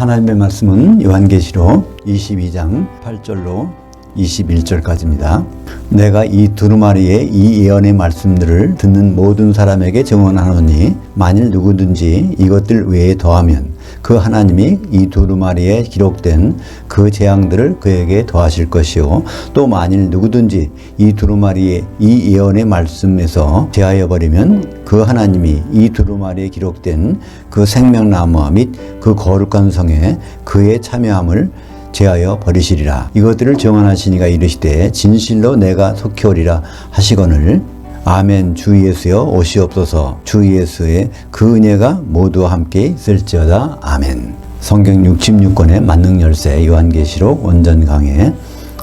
하나님의 말씀은 요한계시록 22장 8절로 21절까지입니다. 내가 이 두루마리의 이 예언의 말씀들을 듣는 모든 사람에게 증언하노니 만일 누구든지 이것들 외에 더하면 그 하나님이 이 두루마리에 기록된 그 재앙들을 그에게 더하실 것이요 또 만일 누구든지 이 두루마리의 이 예언의 말씀에서 제하여 버리면 그 하나님이 이 두루마리에 기록된 그 생명나무와 및 그 거룩한 성에 그의 참여함을 제하여 버리시리라. 이것들을 정언하시니가 이르시되 진실로 내가 속히 오리라 하시거늘 아멘 주 예수여 오시옵소서 주 예수의 그 은혜가 모두와 함께 있을지어다 아멘 성경 66권의 만능 열쇠 요한계시록 원전 강해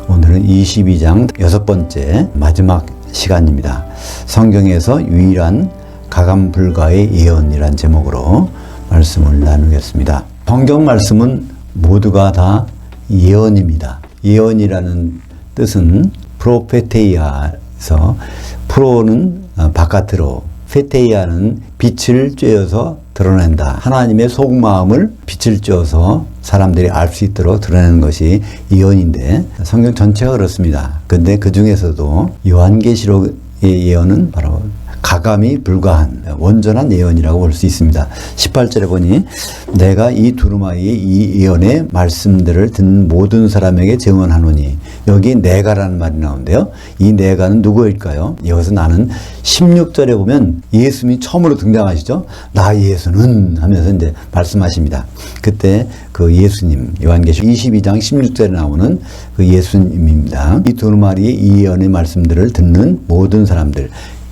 오늘은 22장 여섯 번째 마지막 시간입니다. 성경에서 유일한 가감 불가의 예언이란 제목으로 말씀을 나누겠습니다. 성경 말씀은 모두가 다 예언입니다. 예언이라는 뜻은 프로페테이아 에서 프로는 어, 바깥으로 페테이아는 빛을 쬐어서 드러낸다. 하나님의 속마음을 빛을 쬐어서 사람들이 알 수 있도록 드러내는 것이 예언인데 성경 전체가 그렇습니다. 근데 그 중에서도 요한계시록의 예언은 바로 가감이 불가한 원전한 예언이라고 볼 수 있습니다. 18절에 보니 내가 이 두루마리의 이 예언의 말씀들을 듣는 모든 사람에게 증언하노니 여기 내가라는 말이 나오는데요. 이 내가는 누구일까요? 여기서 나는 16절에 보면 예수님이 처음으로 등장하시죠. 나 예수는 하면서 이제 말씀하십니다. 그때 그 예수님 요한계시록 22장 16절에 나오는 그 예수님입니다. 이 두루마리의 이 예언의 말씀들을 듣는 모든 사람들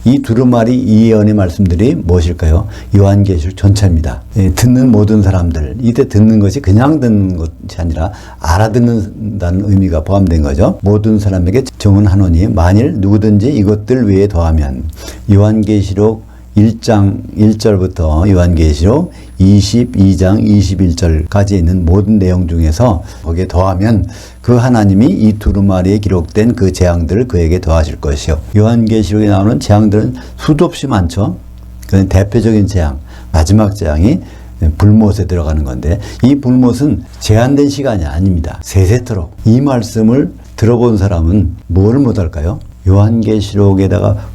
이 두루마리 이 예언의 말씀들이 무엇일까요? 요한계시록 전체입니다. 예, 듣는 모든 사람들 이때 듣는 것이 그냥 듣는 것이 아니라 알아듣는다는 의미가 포함된 거죠. 모든 사람에게 증언하노니 만일 누구든지 이것들 외에 더하면 요한계시록 1장 1절부터 요한계시록 22장 21절까지 있는 모든 내용 중에서 거기에 더하면 그 하나님이 이 두루마리에 기록된 그 재앙들을 그에게 더하실 것이요. 요한계시록에 나오는 재앙들은 수도 없이 많죠. 그 대표적인 재앙, 마지막 재앙이 불못에 들어가는 건데 이 불못은 제한된 시간이 아닙니다. 세세토록 이 말씀을 들어본 사람은 뭘 못할까요? 요한계시록에다가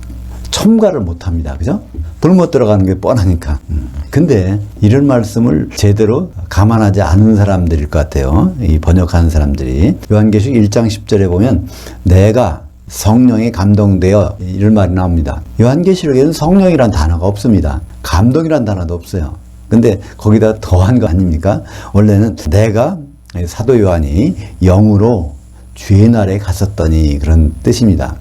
첨가를 못 합니다. 그죠? 불 못 들어가는 게 뻔하니까. 음. 근데 이런 말씀을 제대로 감안하지 않은 사람들일 것 같아요. 이 번역하는 사람들이. 요한계시록 1장 10절에 보면 내가 성령에 감동되어 이런 말이 나옵니다. 요한계시록에는 성령이란 단어가 없습니다. 감동이란 단어도 없어요. 근데 거기다 더한 거 아닙니까? 원래는 내가 사도 요한이 영으로 주의 날에 갔었더니 그런 뜻입니다.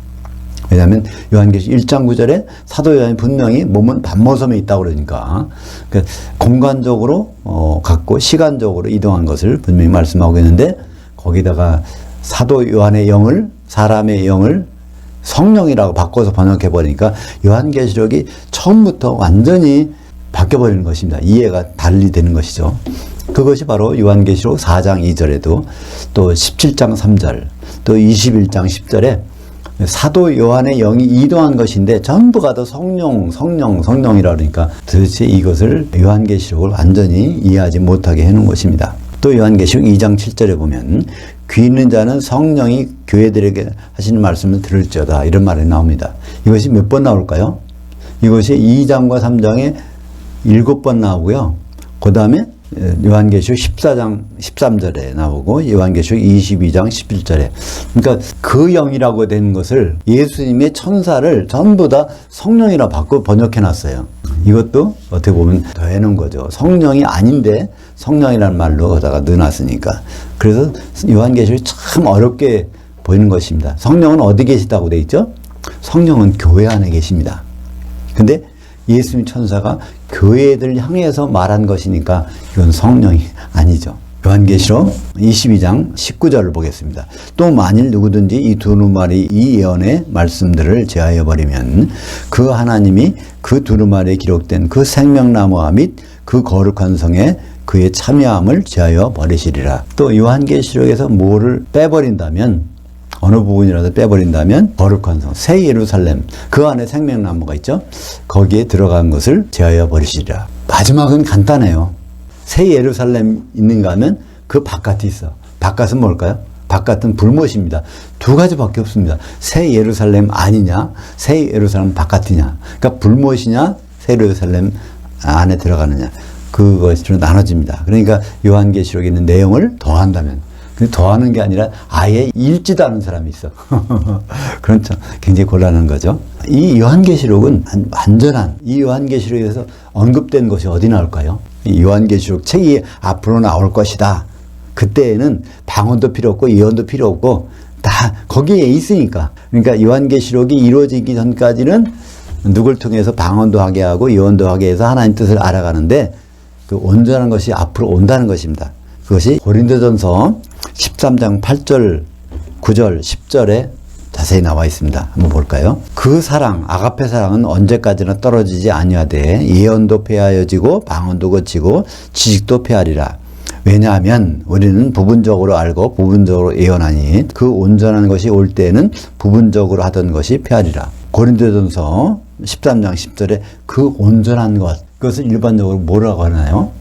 왜냐하면 요한계시 1장 9절에 사도 요한이 분명히 몸은 반모섬에 있다고 그러니까 그 공간적으로 어, 갖고 시간적으로 이동한 것을 분명히 말씀하고 있는데 거기다가 사도 요한의 영을 사람의 영을 성령이라고 바꿔서 번역해 버리니까 요한계시록이 처음부터 완전히 바뀌어 버리는 것입니다. 이해가 달리 되는 것이죠. 그것이 바로 요한계시록 4장 2절에도 또 17장 3절 또 21장 10절에 사도 요한의 영이 이동한 것인데 전부가 다 성령, 성령, 성령이라 그러니까 도대체 이것을 요한계시록을 완전히 이해하지 못하게 해놓은 것입니다. 또 요한계시록 2장 7절에 보면 귀 있는 자는 성령이 교회들에게 하시는 말씀을 들을지어다 이런 말이 나옵니다. 이것이 몇 번 나올까요? 이것이 2장과 3장에 7번 나오고요. 그 다음에 요한계시록 14장 13절에 나오고 요한계시록 22장 11절에 그러니까 그 영이라고 된 것을 예수님의 천사를 전부 다 성령이라 바꿔 번역해 놨어요. 이것도 어떻게 보면 더해놓은 거죠. 성령이 아닌데 성령이라는 말로 거다가 넣어놨으니까. 그래서 요한계시록이 참 어렵게 보이는 것입니다. 성령은 어디 계시다고 돼 있죠? 성령은 교회 안에 계십니다. 근데 예수님 천사가 교회들 향해서 말한 것이니까 이건 성령이 아니죠. 요한계시록 22장 19절을 보겠습니다. 또 만일 누구든지 이 두루마리 이 예언의 말씀들을 제하여 버리면 그 하나님이 그 두루마리에 기록된 그 생명나무와 및 그 거룩한 성에 그의 참여함을 제하여 버리시리라. 또 요한계시록에서 뭐를 빼버린다면 어느 부분이라도 빼버린다면 거룩한 성, 새 예루살렘 그 안에 생명나무가 있죠. 거기에 들어간 것을 제하여 버리시리라. 마지막은 간단해요. 새 예루살렘 있는가 하면 그 바깥이 있어. 바깥은 뭘까요? 바깥은 불못입니다. 두 가지밖에 없습니다. 새 예루살렘 아니냐, 새 예루살렘 바깥이냐. 그러니까 불못이냐, 새 예루살렘 안에 들어가느냐. 그것으로 나눠집니다. 그러니까 요한계시록에 있는 내용을 더한다면 근데 더하는 게 아니라 아예 읽지도 않은 사람이 있어. 그런 참 굉장히 곤란한 거죠. 이 요한계시록은 한- 완전한 이 요한계시록에서 언급된 것이 어디 나올까요? 이 요한계시록 책이 앞으로 나올 것이다. 그때에는 방언도 필요 없고 예언도 필요 없고 다 거기에 있으니까. 그러니까 요한계시록이 이루어지기 전까지는 누굴 통해서 방언도 하게 하고 예언도 하게 해서 하나님 뜻을 알아가는데 그 온전한 것이 앞으로 온다는 것입니다. 그것이 고린도전서 13장 8절, 9절, 10절에 자세히 나와 있습니다. 한번 볼까요? 그 사랑, 아가페 사랑은 언제까지나 떨어지지 아니하되 예언도 폐하여지고 방언도 거치고 지식도 폐하리라. 왜냐하면 우리는 부분적으로 알고 부분적으로 예언하니 그 온전한 것이 올 때에는 부분적으로 하던 것이 폐하리라. 고린도전서 13장 10절에 그 온전한 것 그것을 일반적으로 뭐라고 하나요?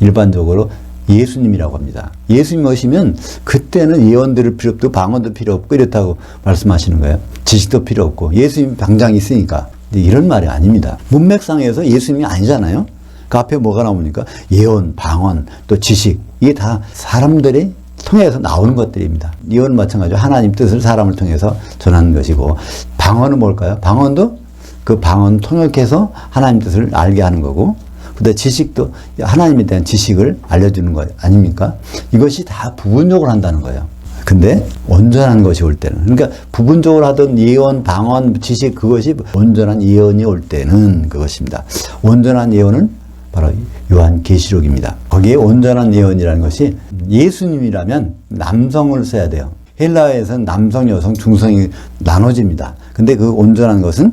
일반적으로 예수님이라고 합니다. 예수님 오시면 그때는 예언 들을 필요 없고 방언도 필요 없고 이렇다고 말씀하시는 거예요. 지식도 필요 없고 예수님 당장 있으니까 이런 말이 아닙니다. 문맥상에서 예수님이 아니잖아요. 그 앞에 뭐가 나옵니까? 예언, 방언, 또 지식 이게 다 사람들이 통해서 나오는 것들입니다. 예언 마찬가지로 하나님 뜻을 사람을 통해서 전하는 것이고 방언은 뭘까요? 방언도 그 방언 통역해서 하나님 뜻을 알게 하는 거고 그다음 지식도 하나님에 대한 지식을 알려주는 거 아닙니까? 이것이 다 부분적으로 한다는 거예요. 근데 온전한 것이 올 때는 그러니까 부분적으로 하던 예언, 방언, 지식 그것이 온전한 예언이 올 때는 그것입니다. 온전한 예언은 바로 요한 계시록입니다. 거기에 온전한 예언이라는 것이 예수님이라면 남성을 써야 돼요. 헬라어에서는 남성, 여성, 중성이 나눠집니다. 근데 그 온전한 것은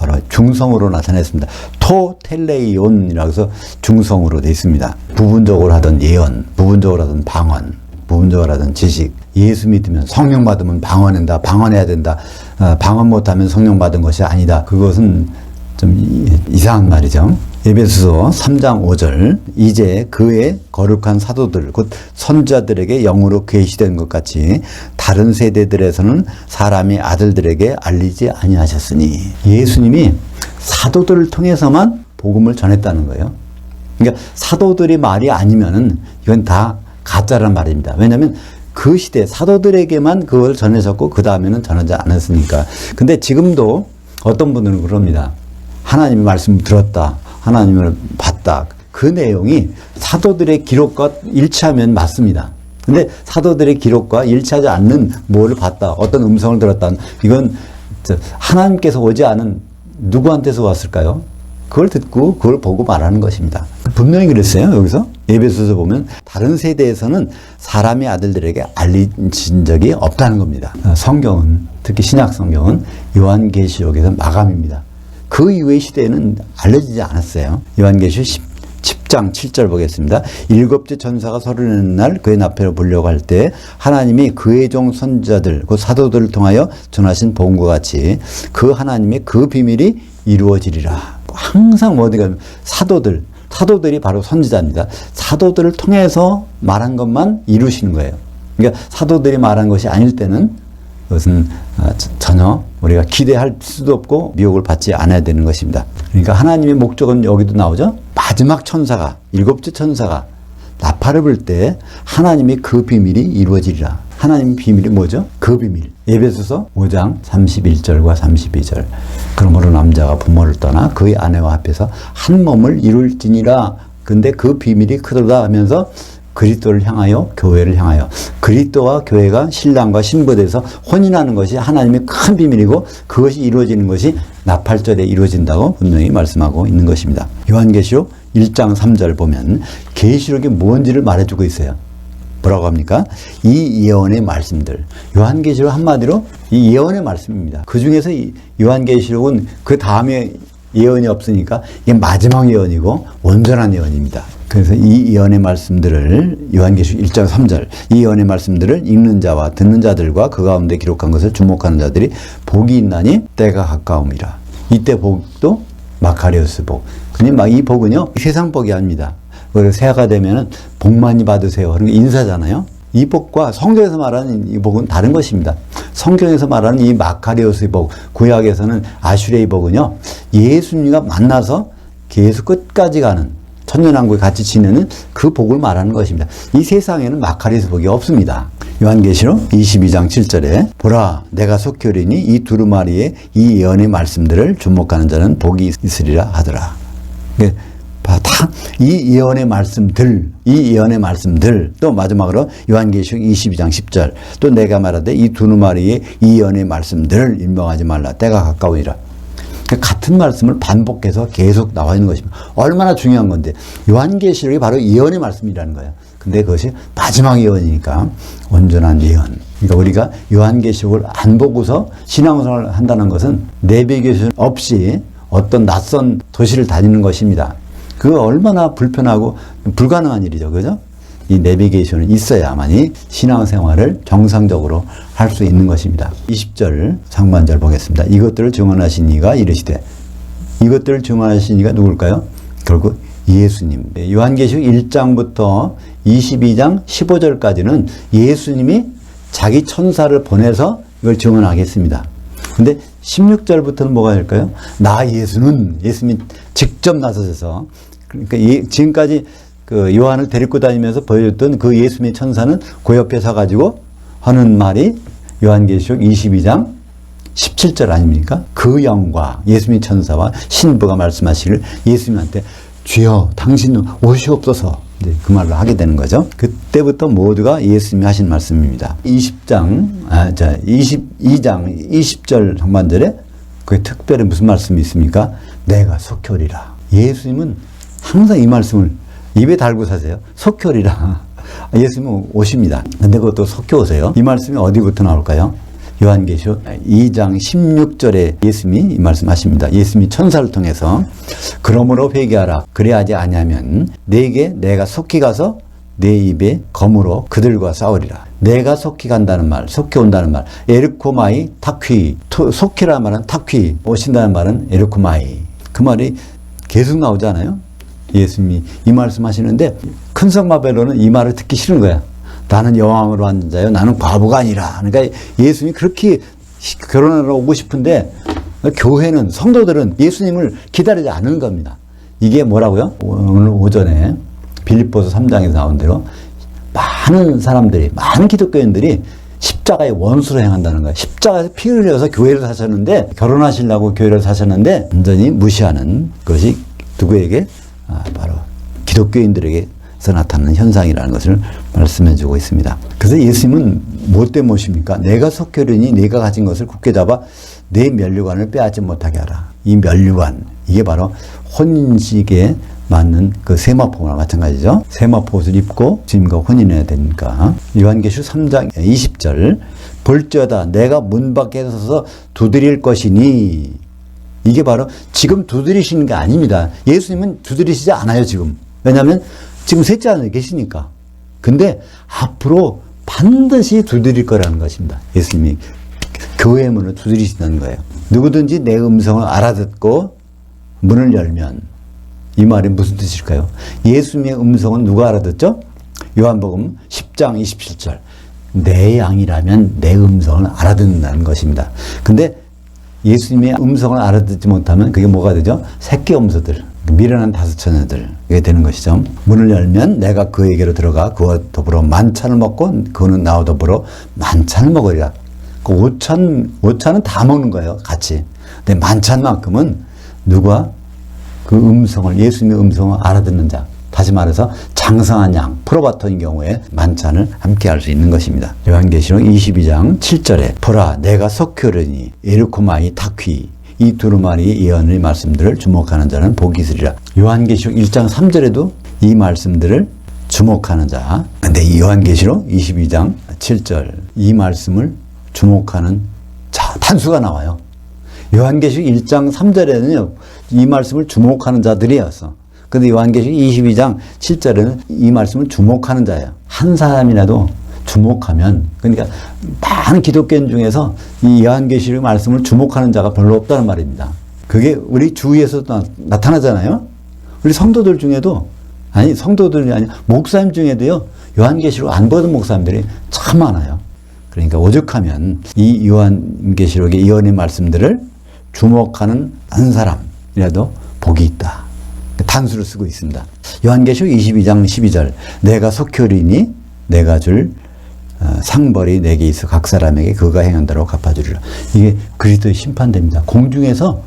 바로 중성으로 나타냈습니다. 토텔레이온이라고 해서 중성으로 되어 있습니다. 부분적으로 하던 예언, 부분적으로 하던 방언, 부분적으로 하던 지식. 예수 믿으면 성령 받으면 방언한다, 방언해야 된다. 어, 방언 못하면 성령 받은 것이 아니다. 그것은 좀 이- 이상한 말이죠. 에베소서 3장 5절 이제 그의 거룩한 사도들 곧 선자들에게 영으로 계시된 것 같이 다른 세대들에서는 사람이 아들들에게 알리지 아니하셨으니 예수님이 사도들을 통해서만 복음을 전했다는 거예요. 그러니까 사도들이 말이 아니면은 이건 다 가짜란 말입니다. 왜냐하면 그 시대 사도들에게만 그걸 전해졌고 그 다음에는 전하지 않았으니까. 근데 지금도 어떤 분들은 그럽니다. 하나님의 말씀 들었다. 하나님을 봤다. 그 내용이 사도들의 기록과 일치하면 맞습니다. 근데 사도들의 기록과 일치하지 않는 뭐를 봤다. 어떤 음성을 들었다. 이건 저 하나님께서 오지 않은 누구한테서 왔을까요? 그걸 듣고 그걸 보고 말하는 것입니다. 분명히 그랬어요. 여기서 예배소서 보면 다른 세대에서는 사람의 아들들에게 알려진 적이 없다는 겁니다. 어, 성경은 특히 신약 성경은 요한계시록에서 마감입니다. 그 이후의 시대에는 알려지지 않았어요. 요한계시록 10, 10장 7절 보겠습니다. 일곱째 전사가 서른의 날 그의 나페로 보려고 할 때 하나님이 그의 종 선자들 그 사도들을 통하여 전하신 복음과 같이 그 하나님의 그 비밀이 이루어지리라. 항상 뭐 어디가 사도들 사도들이 바로 선지자입니다. 사도들을 통해서 말한 것만 이루시는 거예요. 그러니까 사도들이 말한 것이 아닐 때는 그것은 어, 저- 전혀 우리가 기대할 수도 없고 미혹을 받지 않아야 되는 것입니다. 그러니까 하나님의 목적은 여기도 나오죠. 마지막 천사가 일곱째 천사가 나팔을 불 때 하나님의 그 비밀이 이루어지리라. 하나님의 비밀이 뭐죠? 그 비밀. 예배소서 5장 31절과 32절. 그러므로 남자가 부모를 떠나 그의 아내와 합해서 한 몸을 이룰지니라. 근데 그 비밀이 크도다 하면서 그리스도를 향하여 교회를 향하여 그리스도와 교회가 신랑과 신부돼서 혼인하는 것이 하나님의 큰 비밀이고 그것이 이루어지는 것이 나팔절에 이루어진다고 분명히 말씀하고 있는 것입니다. 요한계시록 1장 3절 보면 계시록이 뭔지를 말해주고 있어요. 뭐라고 합니까? 이 예언의 말씀들. 요한계시록 한마디로 이 예언의 말씀입니다. 그 중에서 이 요한계시록은 그 다음에 예언이 없으니까 이게 마지막 예언이고 온전한 예언입니다. 그래서 이 예언의 말씀들을 요한계시록 1장 3절 이 예언의 말씀들을 읽는 자와 듣는 자들과 그 가운데 기록한 것을 주목하는 자들이 복이 있나니 때가 가까움이라. 이때 복도 마카리오스 복. 근데 막이 복은요 세상 복이 아닙니다. 그리고 새해가 되면은 복 많이 받으세요. 그런 게 인사잖아요. 이 복과 성경에서 말하는 이 복은 다른 것입니다. 성경에서 말하는 이 마카리오스의 복, 구약에서는 아슈레의 복은요, 예수님과 만나서 계속 끝까지 가는 천년왕국에 같이 지내는 그 복을 말하는 것입니다. 이 세상에는 마카리오스 복이 없습니다. 요한계시록 22장 7절에 보라 내가 속히 오리니 이 두루마리의 이 예언의 말씀들을 주목하는 자는 복이 있으리라 하더라. 네, 다이 예언의 말씀들, 이 예언의 말씀들, 또 마지막으로 요한계시록 22장 10절, 또 내가 말하되 이 두루마리의 이 예언의 말씀들을 인명하지 말라. 때가 가까우니라. 같은 말씀을 반복해서 계속 나와 있는 것입니다. 얼마나 중요한 건데 요한계시록이 바로 예언의 말씀이라는 거예요. 근데 그것이 마지막 예언이니까 온전한 예언. 그러니까 우리가 요한계시록을 안 보고서 신앙생활을 한다는 것은 내비게이션 없이 어떤 낯선 도시를 다니는 것입니다. 그 얼마나 불편하고 불가능한 일이죠. 그죠? 이 내비게이션은 있어야만이 신앙생활을 정상적으로 할 수 있는 것입니다. 20절 상반절 보겠습니다. 이것들을 증언하신 이가 이르시되 이것들을 증언하신 이가 누굴까요? 결국 예수님. 요한계시록 1장부터 22장 15절까지는 예수님이 자기 천사를 보내서 이걸 증언하겠습니다. 근데 16절부터는 뭐가 될까요? 나 예수는 예수님이 직접 나서셔서 그러니까 예, 지금까지 그 요한을 데리고 다니면서 보여줬던 그 예수님의 천사는 그 옆에 서가지고 하는 말이 요한계시록 22장 17절 아닙니까? 그 영과 예수님의 천사와 신부가 말씀하시길 예수님한테 주여 당신은 오시옵소서 이제 그 말로 하게 되는 거죠. 그때부터 모두가 예수님이 하신 말씀입니다. 20장 아, 자 22장 20절 상반절에 그 특별히 무슨 말씀이 있습니까? 내가 속효리라. 예수님은 항상 이 말씀을 입에 달고 사세요. 속효리라. 예수님은 오십니다. 근데 그것도 속효오세요. 이 말씀이 어디부터 나올까요? 요한계시록 2장 16절에 예수님이 이 말씀하십니다. 예수님이 천사를 통해서 그러므로 회개하라. 그래야지 아니하면 내게 내가 속히 가서 내 입에 검으로 그들과 싸우리라. 내가 속히 간다는 말, 속히 온다는 말, 에르코마이 타퀴, 속히라 말은 타퀴, 오신다는 말은 에르코마이. 그 말이 계속 나오잖아요. 예수님이 이 말씀 하시는데 큰 성마벨로는 이 말을 듣기 싫은 거야. 나는 여왕으로 앉은 자요. 나는 과부가 아니라. 그러니까 예수님이 그렇게 결혼하러 오고 싶은데 교회는 성도들은 예수님을 기다리지 않는 겁니다. 이게 뭐라고요? 오늘 오전에 빌립보서 3장에서 나온 대로 많은 사람들이 많은 기독교인들이 십자가의 원수로 행한다는 거예요. 십자가에서 피 흘려서 교회를 사셨는데 결혼하시려고 교회를 사셨는데 완전히 무시하는 것이 누구에게 아, 바로 기독교인들에게서 나타나는 현상이라는 것을 말씀해 주고 있습니다. 그래서 예수님은 뭐 때문에 오십니까? 내가 속결이니 내가 가진 것을 굳게 잡아 내 면류관을 빼앗지 못하게 하라. 이 면류관, 이게 바로 혼인식에 맞는 그 세마포와 마찬가지죠. 세마포 옷을 입고 주님과 혼인해야 되니까. 요한계시 3장 20절 볼지어다 내가 문 밖에 서서 두드릴 것이니 이게 바로 지금 두드리시는 게 아닙니다. 예수님은 두드리시지 않아요, 지금. 왜냐하면 지금 셋째 안에 계시니까. 근데 앞으로 반드시 두드릴 거라는 것입니다. 예수님이 교회 문을 두드리신다는 거예요. 누구든지 내 음성을 알아듣고 문을 열면 이 말이 무슨 뜻일까요? 예수님의 음성은 누가 알아듣죠? 요한복음 10장 27절. 내 양이라면 내 음성을 알아듣는다는 것입니다. 근데 예수님의 음성을 알아듣지 못하면 그게 뭐가 되죠? 새끼 염소들, 미련한 다섯 처녀들이 되는 것이죠. 문을 열면 내가 그에게로 들어가 그와 더불어 만찬을 먹고 그는 나와 더불어 만찬을 먹으리라. 그 오찬, 오찬은 다 먹는 거예요. 같이. 근데 만찬만큼은 누가 그 음성을, 예수님의 음성을 알아듣는 자. 다시 말해서 장성한 양, 프로바토인 경우에 만찬을 함께 할 수 있는 것입니다. 요한계시록 22장 7절에 보라 내가 석효르니 에르코마이 타퀴 이 두루마리 예언의 말씀들을 주목하는 자는 복이 있으리라. 요한계시록 1장 3절에도 이 말씀들을 주목하는 자. 근데 이 요한계시록 22장 7절 이 말씀을 주목하는 자 단수가 나와요. 요한계시록 1장 3절에는요. 이 말씀을 주목하는 자들이었어. 근데 요한계시록 22장 7절에는 이 말씀을 주목하는 자예요. 한 사람이라도 주목하면 그러니까 많은 기독교인 중에서 이 요한계시록 말씀을 주목하는 자가 별로 없다는 말입니다. 그게 우리 주위에서도 나, 타나잖아요 우리 성도들 중에도 아니 성도들이 아니 목사님 중에도요 요한계시록 안 보던 목사님들이 참 많아요. 그러니까 오죽하면 이 요한계시록의 예언의 말씀들을 주목하는 한 사람이라도 복이 있다. 단수를 쓰고 있습니다. 요한계시록 22장 12절 내가 속효리니 내가 줄 어, 상벌이 내게 있어 각 사람에게 그가 행한 대로 갚아주리라. 이게 그리스도의 심판됩니다. 공중에서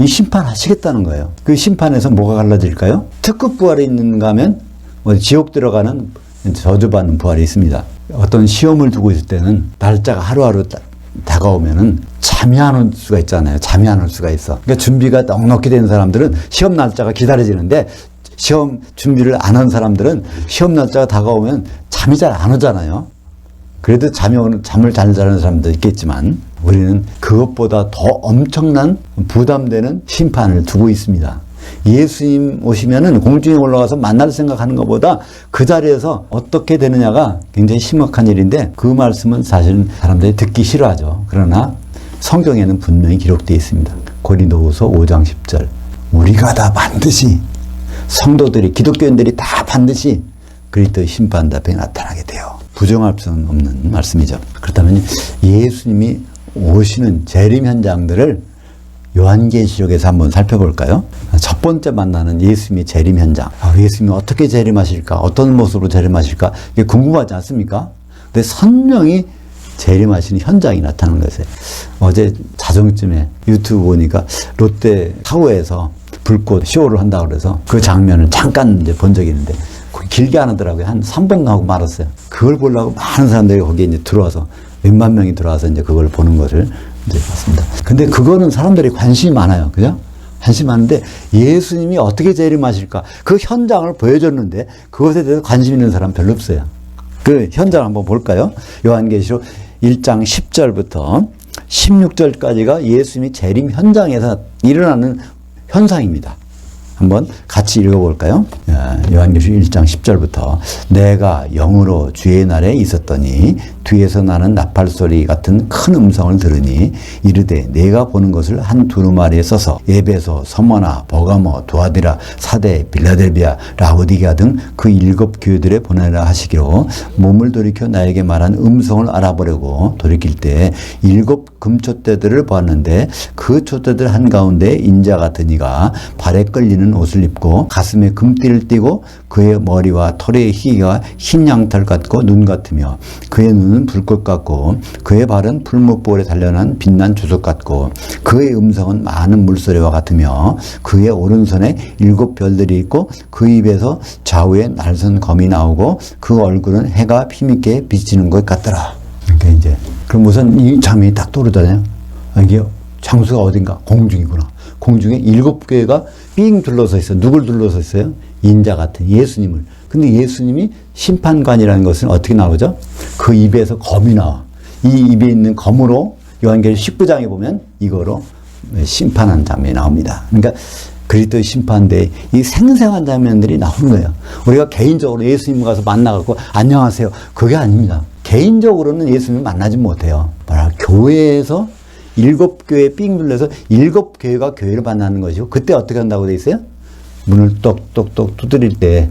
이 심판하시겠다는 거예요. 그 심판에서 뭐가 갈라질까요? 특급 부활에 있는가 하면 지옥 들어가는 저주받는 부활이 있습니다. 어떤 시험을 두고 있을 때는 날짜가 하루하루 다- 다가오면은 잠이 안 올 수가 있잖아요. 잠이 안 올 수가 있어. 그러니까 준비가 넉넉히 된 사람들은 시험 날짜가 기다려지는데 시험 준비를 안 한 사람들은 시험 날짜가 다가오면 잠이 잘 안 오잖아요. 그래도 잠이 오는 잠을 잘 자는 사람도 있겠지만 우리는 그것보다 더 엄청난 부담되는 심판을 두고 있습니다. 예수님 오시면은 공중에 올라가서 만날 생각하는 것보다 그 자리에서 어떻게 되느냐가 굉장히 심각한 일인데 그 말씀은 사실은 사람들이 듣기 싫어하죠. 그러나 성경에는 분명히 기록되어 있습니다. 고린도후서 5장 10절 우리가 다 반드시 성도들이 기독교인들이 다 반드시 그리스도의 심판 앞에 나타나게 돼요. 부정할 수는 없는 말씀이죠. 그렇다면 예수님이 오시는 재림 현장들을 요한계시록에서 한번 살펴볼까요? 첫 번째 만나는 예수님의 재림 현장. 아, 예수님이 어떻게 재림하실까? 어떤 모습으로 재림하실까? 이게 궁금하지 않습니까? 근데 선명히 재림하시는 현장이 나타나는 거예요. 어제 자정쯤에 유튜브 보니까 롯데 타워에서 불꽃 쇼를 한다고 그래서 그 장면을 잠깐 이제 본 적이 있는데 길게 안 하더라고요. 한 3분 하고 말았어요. 그걸 보려고 많은 사람들이 거기에 이제 들어와서 몇만 명이 들어와서 이제 그걸 보는 것을 이제 봤습니다. 근데 그거는 사람들이 관심이 많아요. 그죠? 관심 많은데 예수님이 어떻게 재림하실까? 그 현장을 보여줬는데 그것에 대해서 관심 있는 사람 별로 없어요. 그 현장 한번 볼까요? 요한계시록 1장 10절부터 16절까지가 예수님이 재림 현장에서 일어나는 현상입니다. 한번 같이 읽어볼까요? 야, 요한계시록 1장 10절부터 내가 영으로 주의 날에 있었더니 뒤에서 나는 나팔 소리 같은 큰 음성을 들으니 이르되 내가 보는 것을 한 두루마리에 써서 에베소, 서머나, 버가모, 도아디라, 사대, 빌라델비아, 라오디게아 등 그 일곱 교회들에 보내라 하시기로 몸을 돌이켜 나에게 말한 음성을 알아보려고 돌이킬 때 일곱 금촛대들을 보았는데 그 촛대들 한가운데 인자 같은 이가 발에 끌리는 옷을 입고 가슴에 금띠를 띠고 그의 머리와 털의 희가 흰 양털 같고 눈 같으며 그의 눈은 불꽃 같고 그의 발은 풀무볼에 단련한 빛난 주석 같고 그의 음성은 많은 물소리와 같으며 그의 오른손에 일곱 별들이 있고 그 입에서 좌우에 날선 검이 나오고 그 얼굴은 해가 피밌게 비치는 것 같더라. 그러니까 이제 그럼 우선 이 장면이 딱 떠오르잖아요. 아, 이게 장소가 어딘가 공중이구나. 공중에 일곱 개가 삥 둘러서 있어. 누굴 둘러서 있어요? 인자 같은 예수님을. 근데 예수님이 심판관이라는 것은 어떻게 나오죠? 그 입에서 검이 나와. 이 입에 있는 검으로 요한계시록 19장에 보면 이거로 심판한 장면이 나옵니다. 그러니까 그리스도의 심판대 이 생생한 장면들이 나오는 거예요. 우리가 개인적으로 예수님 가서 만나갖고 안녕하세요. 그게 아닙니다. 개인적으로는 예수님 만나지 못해요. 뭐라 교회에서 일곱 교회 삥 둘러서 일곱 교회가 교회를 만나는 것이고 그때 어떻게 한다고 돼 있어요? 문을 똑똑똑 두드릴 때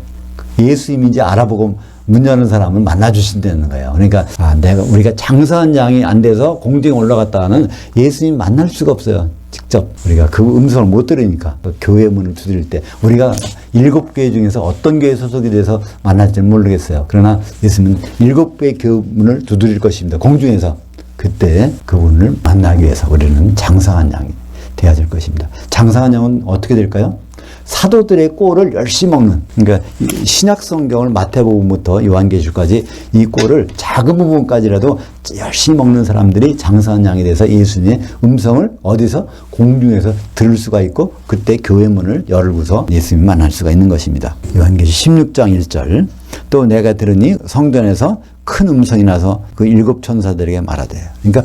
예수님인지 알아보고 문 여는 사람은 만나 주신다는 거예요. 그러니까 아, 내가 우리가 장사한 양이 안 돼서 공중에 올라갔다가는 예수님 만날 수가 없어요. 직접 우리가 그 음성을 못 들으니까 또 교회 문을 두드릴 때 우리가 일곱 교회 중에서 어떤 교회 소속이 돼서 만날지는 모르겠어요. 그러나 예수님은 일곱 교회 교회 문을 두드릴 것입니다. 공중에서 그때 그분을 만나기 위해서 우리는 장사한 양이 되어야 될 것입니다. 장사한 양은 어떻게 될까요? 사도들의 꼴을 열심히 먹는 그러니까 이 신약 성경을 마태복음부터 요한계시록까지 이 꼴을 작은 부분까지라도 열심히 먹는 사람들이 장사한 양에 대해서 예수님의 음성을 어디서 공중에서 들을 수가 있고 그때 교회 문을 열고서 예수님 만날 수가 있는 것입니다. 요한계시록 16장 1절 또 내가 들으니 성전에서 큰 음성이 나서 그 일곱 천사들에게 말하되 그러니까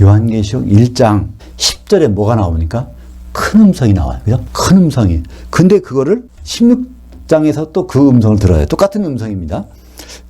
요한계시록 1장 10절에 뭐가 나옵니까? 큰 음성이 나와요. 그죠? 큰 음성이. 근데 그거를 16장에서 또 그 음성을 들어요. 똑같은 음성입니다.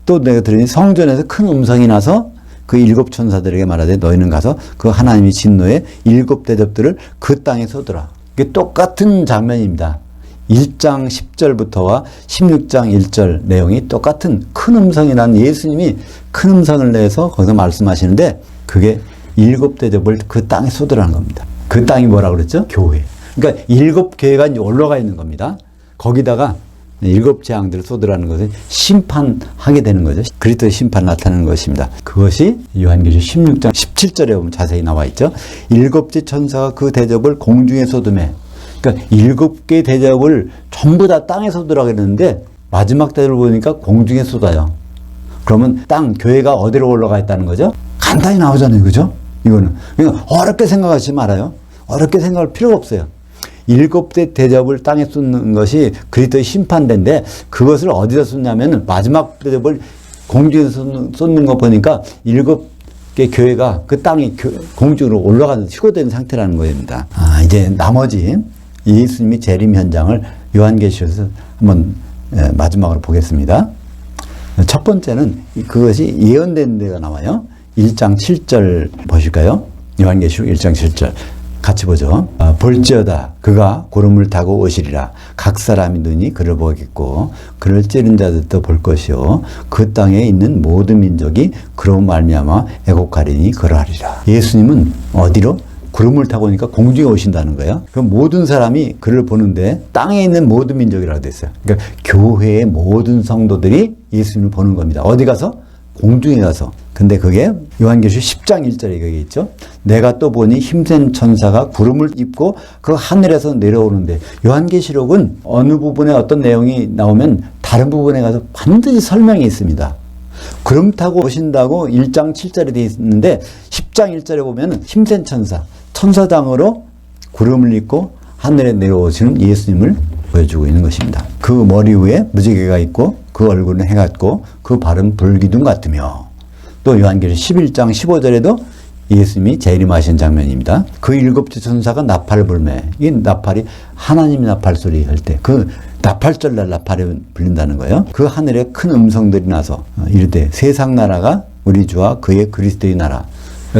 또 내가 들으니 성전에서 큰 음성이 나서 그 일곱 천사들에게 말하되 너희는 가서 그 하나님이 진노의 일곱 대접들을 그 땅에 쏟으라. 이게 똑같은 장면입니다. 1장 10절부터와 16장 1절 내용이 똑같은 큰 음성이라는 예수님이 큰 음성을 내서 거기서 말씀하시는데 그게 일곱 대접을 그 땅에 쏟으라는 겁니다. 그 땅이 뭐라 그랬죠? 교회. 그러니까 일곱 교회가 올라가 있는 겁니다. 거기다가 일곱 재앙들을 쏟으라는 것은 심판하게 되는 거죠. 그리스도의 심판 나타나는 것입니다. 그것이 요한계시록 16장 17절에 보면 자세히 나와 있죠. 일곱째 천사가 그 대접을 공중에 쏟음에 그러니까 일곱 개 대접을 전부 다 땅에 쏟으라 그랬는데 마지막 대접을 보니까 공중에 쏟아요. 그러면 땅 교회가 어디로 올라가 있다는 거죠? 간단히 나오잖아요. 그죠? 이거는. 그러니까 어렵게 생각하지 말아요. 어렵게 생각할 필요가 없어요. 일곱 대 대접을 땅에 쏟는 것이 그리스도의 심판대인데 그것을 어디다 쏟냐면 마지막 대접을 공중에 쏟는, 거 보니까 일곱 개 교회가 그 땅이 교- 공중으로 올라가는 휴거된 상태라는 겁니다. 아, 이제 나머지 예수님이 재림 현장을 요한계시록에서 한번 예, 마지막으로 보겠습니다. 첫 번째는 그것이 예언된 데가 나와요. 1장 7절 보실까요? 요한계시록 1장 7절. 같이 보죠. 아, 볼지어다 그가 구름을 타고 오시리라 각 사람이 눈이 그를 보겠고 그를 찌른 자들도 볼 것이요 그 땅에 있는 모든 민족이 그로 말미암아 애곡하리니 그러하리라. 예수님은 어디로 구름을 타고 오니까 공중에 오신다는 거예요. 그럼 모든 사람이 그를 보는데 땅에 있는 모든 민족이라고 됐어요. 그러니까 교회의 모든 성도들이 예수님을 보는 겁니다. 어디 가서? 공중에 가서. 근데 그게 요한계시록 10장 1절에 그게 있죠. 내가 또 보니 힘센 천사가 구름을 입고 그 하늘에서 내려오는데 요한계시록은 어느 부분에 어떤 내용이 나오면 다른 부분에 가서 반드시 설명이 있습니다. 구름 타고 오신다고 1장 7절에 되어 있는데 10장 1절에 보면 힘센 천사, 천사장으로 구름을 입고 하늘에 내려오시는 예수님을 보여주고 있는 것입니다. 그 머리 위에 무지개가 있고 그 얼굴은 해 같고 그 발은 불기둥 같으며 또 요한계시록 11장 15절에도 예수님이 재림하신 장면입니다. 그 일곱째 천사가 나팔을 불매. 이 나팔이 하나님 나팔 소리 할 때 그 나팔절날 나팔이 불린다는 거예요. 그 하늘에 큰 음성들이 나서 어, 이르되 세상 나라가 우리 주와 그의 그리스도의 나라.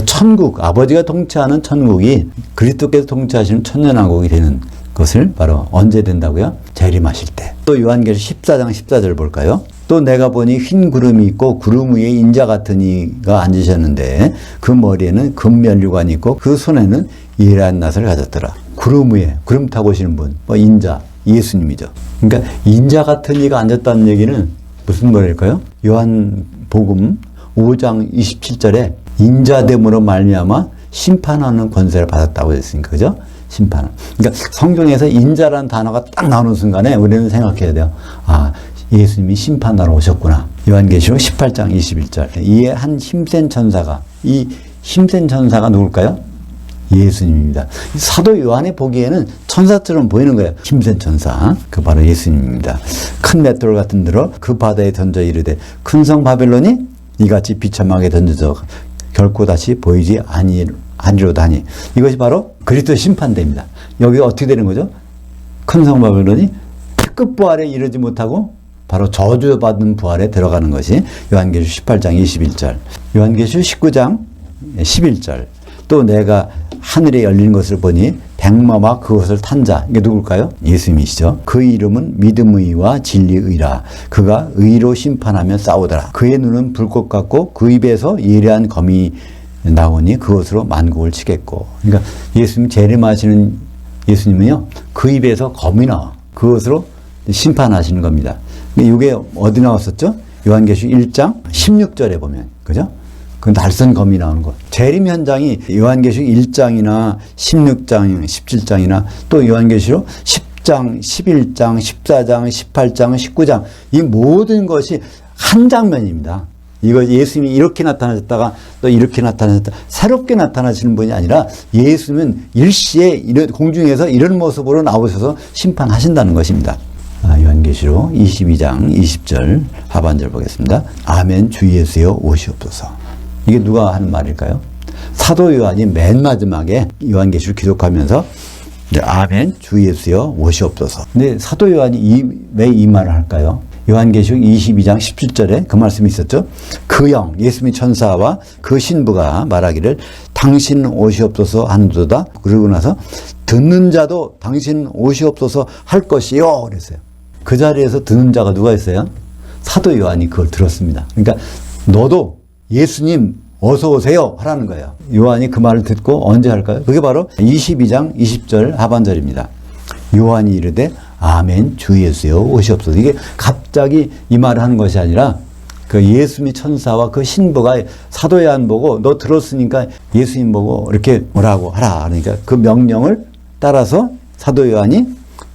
천국 아버지가 통치하는 천국이 그리스도께서 통치하시는 천년왕국이 되는 것을 바로 언제 된다고요? 재림하실 때. 또 요한계시록 14장 14절 볼까요? 또 내가 보니 흰 구름이 있고 구름 위에 인자 같은 이가 앉으셨는데 그 머리에는 금면류관이 있고 그 손에는 이란 낫을 가졌더라. 구름 위에 구름 타고 오시는 분, 뭐 인자, 예수님이죠. 그러니까 인자 같은 이가 앉았다는 얘기는 무슨 말일까요? 요한 복음 5장 27절에 인자됨으로 말미암아 심판하는 권세를 받았다고 했으니까 그죠? 심판은. 그러니까 성경에서 인자라는 단어가 딱 나오는 순간에 우리는 생각해야 돼요. 아, 예수님이 심판하러 오셨구나. 요한계시록 18장 21절. 이에 한 힘센 천사가 이 힘센 천사가 누굴까요? 예수님입니다. 사도 요한이 보기에는 천사처럼 보이는 거예요. 힘센 천사. 그 바로 예수님입니다. 큰 맷돌 같은 들어 그 바다에 던져 이르되 큰 성 바벨론이 이같이 비참하게 던져져 결코 다시 보이지 아니, 아니로다니. 이것이 바로 그리스도의 심판대입니다. 여기 어떻게 되는 거죠? 큰 성 바벨론이 특급 부활에 이르지 못하고 바로 저주받은 부활에 들어가는 것이 요한계시록 18장 21절, 요한계시록 19장 11절. 또 내가 하늘에 열린 것을 보니 백마와 그것을 탄 자. 이게 누굴까요? 예수님이시죠. 그 이름은 믿음의와 진리의라. 그가 의로 심판하며 싸우더라. 그의 눈은 불꽃 같고 그 입에서 예리한 검이 나오니 그것으로 만국을 치겠고. 그러니까 예수님 재림하시는 예수님은요. 그 입에서 검이 나와. 그것으로 심판하시는 겁니다. 이게 어디 나왔었죠? 요한계시록 1장 16절에 보면. 그죠? 그 날선 검이 나오는 것. 재림 현장이 요한계시록 1장이나 16장, 17장이나 또 요한계시록 10장, 11장, 14장, 18장, 19장 이 모든 것이 한 장면입니다. 이거 예수님이 이렇게 나타나셨다가 또 이렇게 나타나셨다. 새롭게 나타나시는 분이 아니라 예수님은 일시에 이런 공중에서 이런 모습으로 나오셔서 심판하신다는 것입니다. 아, 요한계시록 22장 20절 하반절 보겠습니다. 아멘 주 예수여 오시옵소서. 이게 누가 하는 말일까요? 사도 요한이 맨 마지막에 요한계시를 기록하면서 아멘 주 예수여 오시옵소서. 근데 사도 요한이 왜 이 말을 할까요? 요한계시록 22장 17절에 그 말씀이 있었죠. 그 영, 예수님의 천사와 그 신부가 말하기를 당신 오시옵소서 하는도다. 그러고 나서 듣는 자도 당신 없어서 할 것이요. 그랬어요. 그 자리에서 듣는 자가 누가 있어요? 사도 요한이 그걸 들었습니다. 그러니까 너도 예수님 어서 오세요 하라는 거예요. 요한이 그 말을 듣고 언제 할까요? 그게 바로 22장 20절 하반절입니다. 요한이 이르되 아멘 주 예수여 오시옵소서. 이게 갑자기 이 말을 하는 것이 아니라 그 예수님 천사와 그 신부가 사도 요한 보고 너 들었으니까 예수님 보고 이렇게 뭐라고 하라. 그러니까 그 명령을 따라서 사도 요한이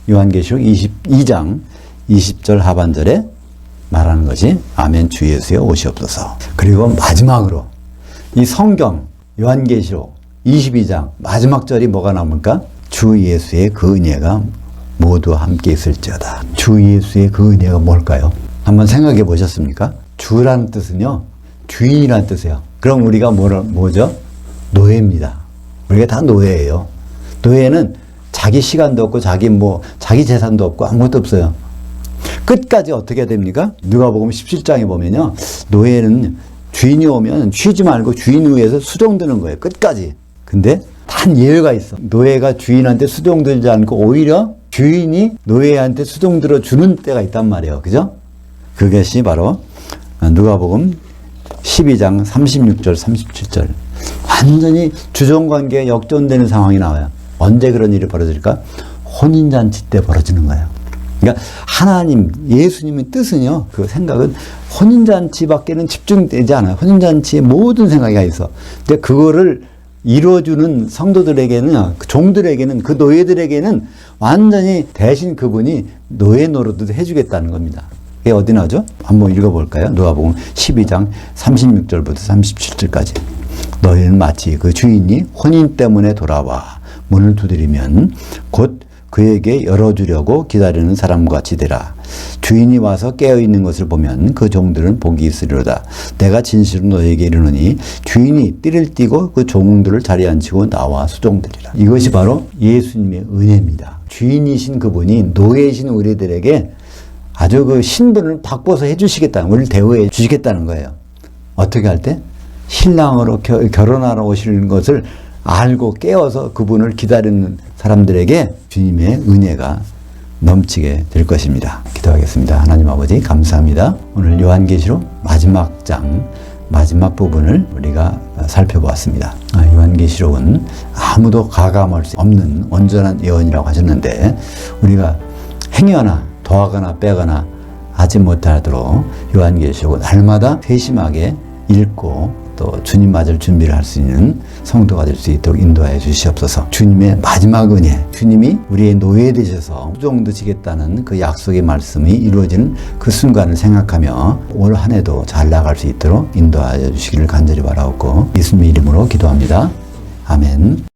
요한계시록 22장 20절 하반절에 말하는 것이 아멘 주 예수여 오시옵소서. 그리고 마지막으로 이 성경 요한계시록 22장 마지막 절이 뭐가 나옵니까? 주 예수의 그 은혜가 모두 함께 있을지어다. 주 예수의 그 은혜가 뭘까요? 한번 생각해 보셨습니까? 주라는 뜻은요, 주인이라는 뜻이에요. 그럼 우리가 뭐라, 뭐죠? 노예입니다. 우리가 다 노예예요. 노예는 자기 시간도 없고, 자기 뭐, 자기 재산도 없고, 아무것도 없어요. 끝까지 어떻게 됩니까? 누가 보면 17장에 보면요. 노예는 주인이 오면 쉬지 말고 주인 위에서 수종드는 거예요. 끝까지. 근데 단 예외가 있어. 노예가 주인한테 수종들지 않고 오히려 주인이 노예한테 수종들어 주는 때가 있단 말이에요. 그죠? 그것이 바로 누가복음 12장 36절 37절. 완전히 주종관계에 역전되는 상황이 나와요. 언제 그런 일이 벌어질까? 혼인잔치 때 벌어지는 거예요. 그러니까 하나님, 예수님의 뜻은요, 그 생각은 혼인잔치밖에는 집중되지 않아요. 혼인잔치에 모든 생각이 있어. 근데 그거를 이루어주는 성도들에게는, 그 종들에게는, 그 노예들에게는 완전히 대신 그분이 노예 노릇을 해주겠다는 겁니다. 그게 어디 나죠? 한번 읽어볼까요? 누가복음 12장 36절부터 37절까지. 너희는 마치 그 주인이 혼인 때문에 돌아와 문을 두드리면 곧 그에게 열어주려고 기다리는 사람과 같이 되라. 주인이 와서 깨어있는 것을 보면 그 종들은 복이 있으리로다. 내가 진실로 너에게 이르노니 주인이 띠를 띠고 그 종들을 자리에 앉히고 나와 수종들이라. 이것이 바로 예수님의 은혜입니다. 주인이신 그분이 노예이신 우리들에게 아주 그 신분을 바꿔서 해주시겠다는, 우리를 대우해 주시겠다는 거예요. 어떻게 할 때? 신랑으로 겨, 결혼하러 오시는 것을 알고 깨어서 그분을 기다리는 사람들에게 주님의 은혜가 넘치게 될 것입니다. 기도하겠습니다. 하나님 아버지 감사합니다. 오늘 요한계시록 마지막 장 마지막 부분을 우리가 살펴보았습니다. 아, 요한계시록은 아무도 가감할 수 없는 온전한 예언이라고 하셨는데 우리가 행여나 더하거나 빼거나 하지 못하도록 요한계시록은 날마다 세심하게 읽고 또 주님 맞을 준비를 할 수 있는 성도가 될 수 있도록 인도하여 주시옵소서. 주님의 마지막 은혜, 주님이 우리의 노예 되셔서 수종 드시겠다는 그 약속의 말씀이 이루어지는 그 순간을 생각하며 올 한 해도 잘 나갈 수 있도록 인도하여 주시기를 간절히 바라옵고 예수님의 이름으로 기도합니다. 아멘.